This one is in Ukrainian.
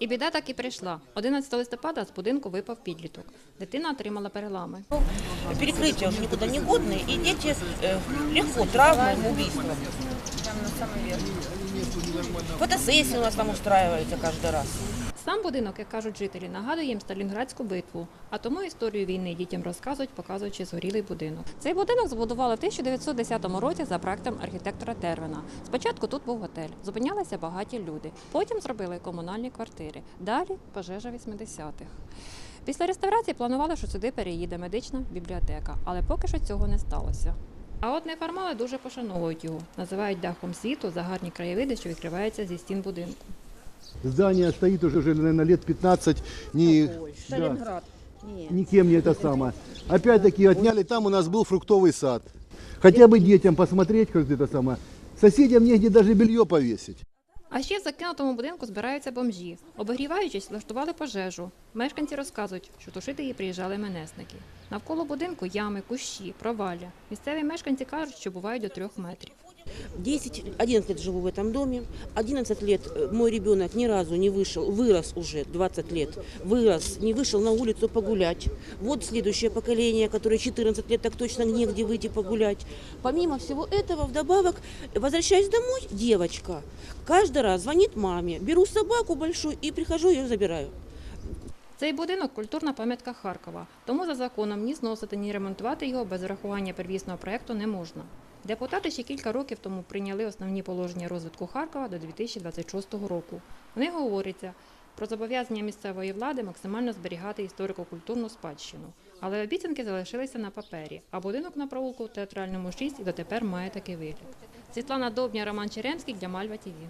І біда так і прийшла. 11 листопада з будинку випав підліток. Дитина отримала перелами. Перекрытия уже никуда не годные, и дети э, легко травмам, убийствам. Фотосессии у нас там устраиваются каждый раз. Сам будинок, як кажуть жителі, нагадує їм Сталінградську битву, а тому історію війни дітям розказують, показуючи згорілий будинок. Цей будинок збудували в 1910 році за проектом архітектора Тервина. Спочатку тут був готель, зупинялися багаті люди. Потім зробили комунальні квартири. Далі пожежа 80-х. Після реставрації планували, що сюди переїде медична бібліотека, але поки що цього не сталося. А от неформали дуже пошановують його, називають дахом світу за гарні краєвиди, що відкриваються зі стін будинку. Здание стоит уже, уже наверное, лет 15, ни, да, никем не это самое. Опять-таки отняли, там у нас был фруктовый сад. Хотя бы детям посмотреть, как это самое. Соседям негде даже белье повесить. А ще в закинутому будинку збираються бомжі. Обогріваючись, влаштували пожежу. Мешканці розказують, що тушити її приїжджали менесники. Навколо будинку ями, кущі, провалля. Місцеві мешканці кажуть, що бувають до трьох метрів. 10, 11 лет живу в этом доме. 11 лет э, мой ребенок ни разу не вышел, вырос уже 20 лет, вырос, не вышел на улицу погулять. Вот следующее поколение, которое 14 лет, так точно негде выйти погулять. Помимо всего этого, вдобавок, возвращаясь домой, девочка каждый раз звонит маме, беру собаку большую и прихожу, ее забираю. Цей будинок культурна пам'ятка Харкова, тому за законом ні зносити, ні ремонтувати його без врахування первісного проекту не можна. Депутати ще кілька років тому прийняли основні положення розвитку Харкова до 2026 року. В них говориться про зобов'язання місцевої влади максимально зберігати історико-культурну спадщину. Але обіцянки залишилися на папері, а будинок на провулку в театральному 6 і дотепер має такий вигляд. Світлана Добня, Роман Черемський для Мальва ТІВІ.